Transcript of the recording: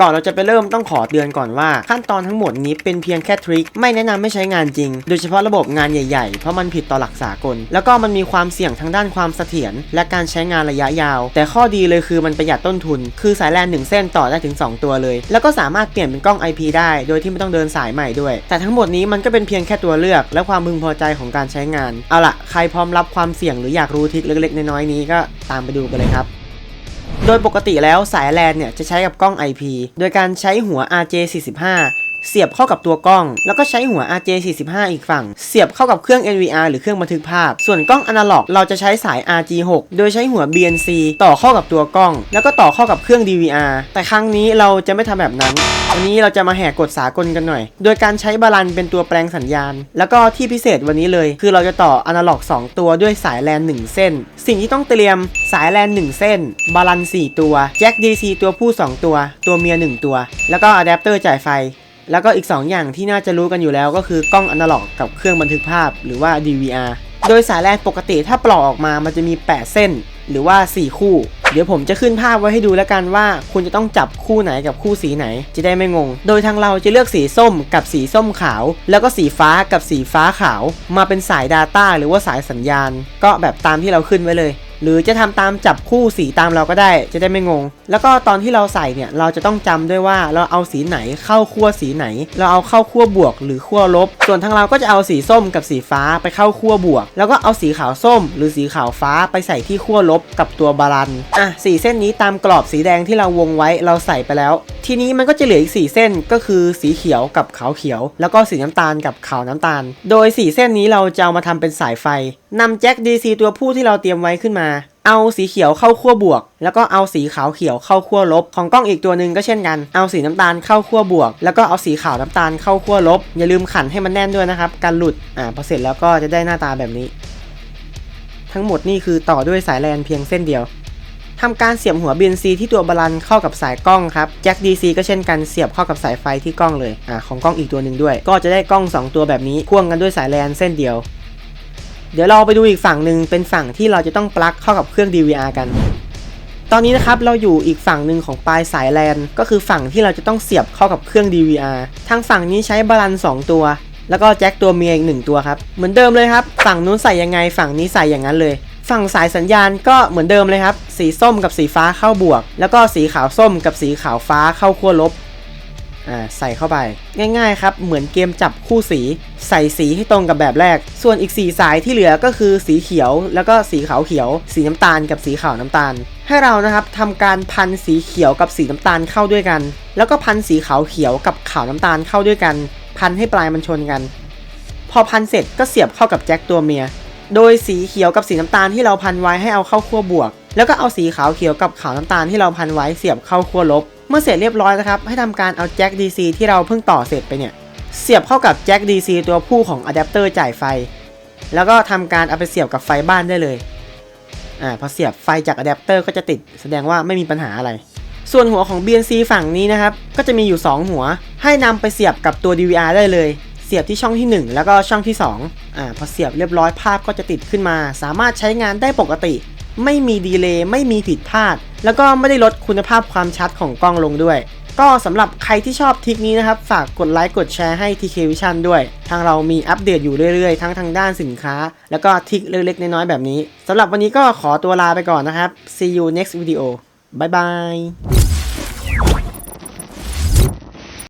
ก่อนเราจะไปเริ่มต้องขอเตือนก่อนว่าขั้นตอนทั้งหมดนี้เป็นเพียงแค่ทริคไม่แนะนำไม่ใช้งานจริง โดยเฉพาะระบบงานใหญ่ๆ เพราะมันผิดต่อหลักสากล แล้วก็มันมีความเสี่ยงทางด้านความเสถียรและการใช้งานระยะยาว แต่ข้อดีเลยคือมันประหยัดต้นทุน คือสายแลนหนึ่งเส้นต่อได้ถึง 2 ตัวเลย แล้วก็สามารถเปลี่ยนเป็นกล้อง IP ได้ โดยที่ไม่ต้องเดินสายใหม่ด้วย แต่ทั้งหมดนี้มันก็เป็นเพียงแค่ตัวเลือก และความพึงพอใจของการใช้งาน เอาล่ะใครพร้อมรับความเสี่ยงหรืออยากรู้ทริคเล็กๆน้อยๆนี้ก็ตามไปดูกันเลยครับ ดยปกติแล้วสายแลนเนี่ยจะใช้กับกล้อง IP โดยการใช้หัว RJ45 เสียบเข้ากับตัวกล้อง แล้วก็ใช้หัว RJ45 อีกฝั่ง เสียบเข้ากับเครื่อง NVR หรือเครื่องบันทึกภาพ ส่วนกล้องอนาล็อกเราจะใช้สาย RG6 โดยใช้หัว BNC ต่อเข้ากับตัวกล้อง แล้วก็ต่อเข้ากับเครื่อง DVR แต่ครั้งนี้เราจะไม่ทำแบบนั้น วันนี้เราจะมาแหกกฎสากลกันหน่อย โดยการใช้บาลันเป็นตัวแปลงสัญญาณ แล้วก็ที่พิเศษวันนี้เลย คือเราจะต่ออนาล็อก2 ตัวด้วยสายแลน1เส้น สิ่งที่ต้องเตรียมสายแลน1เส้น บาลัน4ตัว แจ็ค DC ตัวผู้ 2 ตัว ตัวเมีย 1 ตัว แล้วก็อะแดปเตอร์จ่ายไฟ แล้วก็อีก 2 อย่างที่น่าจะรู้กันอยู่แล้วก็คือกล้องอนาล็อกกับเครื่องบันทึกภาพหรือว่า DVR โดยสายแลนปกติถ้าปลอกออกมามันจะมี 8 เส้น หรือว่า 4 คู่ เดี๋ยวผมจะขึ้นภาพไว้ให้ดูแล้วกันว่า คุณจะต้องจับคู่ไหนกับคู่สีไหน จะได้ไม่งง โดยทางเราจะเลือกสีส้มกับสีส้มขาว แล้วก็สีฟ้ากับสีฟ้าขาว มาเป็นสาย Data หรือว่าสายสัญญาณ ก็แบบตามที่เราขึ้นไว้เลย หรือจะทำตามจับคู่สีตามเราก็ได้จะได้ไม่งง แล้วก็ตอนที่เราใส่เนี่ยเราจะต้องจำด้วยว่าเราเอาสีไหนเข้าขั้วสีไหน เราเอาเข้าขั้วบวก หรือขั้วลบ ส่วนทางเราก็จะเอาสีส้มกับสีฟ้าไปเข้าขั้วบวก แล้วก็เอาสีขาวส้ม หรือสีขาวฟ้าไปใส่ที่ขั้วลบกับตัวบาลันอะสีเส้นนี้ตามกรอบสีแดงที่เราวงไว้เราใส่ไปแล้ว ทีนี้มันก็จะเหลืออีกสีเส้นก็คือสีเขียวกับขาวเขียว แล้วก็สีน้ำตาลกับขาวน้ำตาล โดยสีเส้นนี้เราจะเอามาทำเป็นสายไฟ นำแจ็ค DC ตัวผู้ที่เราเตรียมไว้ขึ้นมา เอาสีเขียวเข้าขั้วบวก แล้วก็เอาสีขาวเขียวเข้าขั้วลบ ของกล้องอีกตัวหนึ่งก็เช่นกัน เอาสีน้ำตาลเข้าขั้วบวก แล้วก็เอาสีขาวน้ำตาลเข้าขั้วลบ อย่าลืมขันให้มันแน่นด้วยนะครับกันหลุด อ่าพอเสร็จแล้วก็จะได้หน้าตาแบบนี้ ทั้งหมดนี่คือต่อด้วยสายแลนเพียงเส้นเดียวทำการเสียบหัว BNC ที่ตัวบาลันเข้ากับสายกล้องครับแจ็ค DC ก็เช่นกันเสียบเข้ากับสายไฟที่กล้องเลยอ่าของกล้องอีกตัวหนึ่งด้วย ก็จะได้กล้อง 2 ตัวแบบนี้พ่วงกันด้วยสายแลนเส้นเดียว เดี๋ยวเราไปดูอีกฝั่งหนึ่งเป็นฝั่งที่เราจะต้องปลั๊กเข้ากับเครื่อง DVR กัน ตอนนี้นะครับเราอยู่อีกฝั่งหนึ่งของปลายสายแลนก็คือฝั่งที่เราจะต้องเสียบเข้ากับเครื่อง DVR ทางฝั่งนี้ใช้บาลัน2ตัว แล้วก็แจ็คตัวเมียอีกหนึ่งตัวครับ เหมือนเดิมเลยครับ ฝั่งนู้นใส่ยังไงฝั่งนี้ใส่อย่างนั้นเลย ฝั่งสายสัญญาณก็เหมือนเดิมเลยครับ สีส้มกับสีฟ้าเข้าบวก แล้วก็สีขาวส้มกับสีขาวฟ้าเข้าขั้วลบ ใส่เข้าไป ง่ายๆครับ เหมือนเกมจับคู่สี ใส่สีให้ตรงกับแบบแรก ส่วนอีก 4 สายที่เหลือก็คือสีเขียว แล้วก็สีขาวเขียว สีน้ำตาลกับสีขาวน้ำตาล ให้เรานะครับทำการพันสีเขียวกับสีน้ำตาลเข้าด้วยกัน แล้วก็พันสีขาวเขียวกับขาวน้ำตาลเข้าด้วยกัน พันให้ปลายมันชนกัน พอพันเสร็จก็เสียบเข้ากับแจ็คตัวเมีย โดยสีเขียวกับสีน้ำตาลที่เราพันไว้ให้เอาเข้าขั้วบวก แล้วก็เอาสีขาวเขียวกับขาวน้ำตาลที่เราพันไว้เสียบเข้าขั้วลบ เมื่อเสร็จเรียบร้อยนะครับ ให้ทำการเอาแจ็ค DC ที่เราเพิ่งต่อเสร็จไปเนี่ย เสียบเข้ากับแจ็ค DC ตัวผู้ของอะแดปเตอร์จ่ายไฟ แล้วก็ทำการเอาไปเสียบกับไฟบ้านได้เลยอ่าพอเสียบไฟจากอะแดปเตอร์ก็จะติดแสดงว่าไม่มีปัญหาอะไร ส่วนหัวของ BNC ฝั่งนี้นะครับ ก็จะมีอยู่ 2 หัว ให้นำไปเสียบกับตัว DVR ได้เลยเสียบที่ช่องที่ 1 แล้วก็ช่องที่2อ่าพอเสียบเรียบร้อยภาพก็จะติดขึ้นมา สามารถใช้งานได้ปกติ ไม่มีดีเลย์ไม่มีผิดพลาด แล้วก็ไม่ได้ลดคุณภาพความชัดของกล้องลงด้วย ก็สำหรับใครที่ชอบทริคนี้นะครับ ฝากกดไลค์กดแชร์ให้ TK Vision ด้วย ทางเรามีอัปเดตอยู่เรื่อยๆ ทั้งทางด้านสินค้า แล้วก็ทริคเล็กๆ น้อยๆ แบบนี้สำหรับวันนี้ก็ขอตัวลาไปก่อนนะครับ see you next video บ๊ายบาย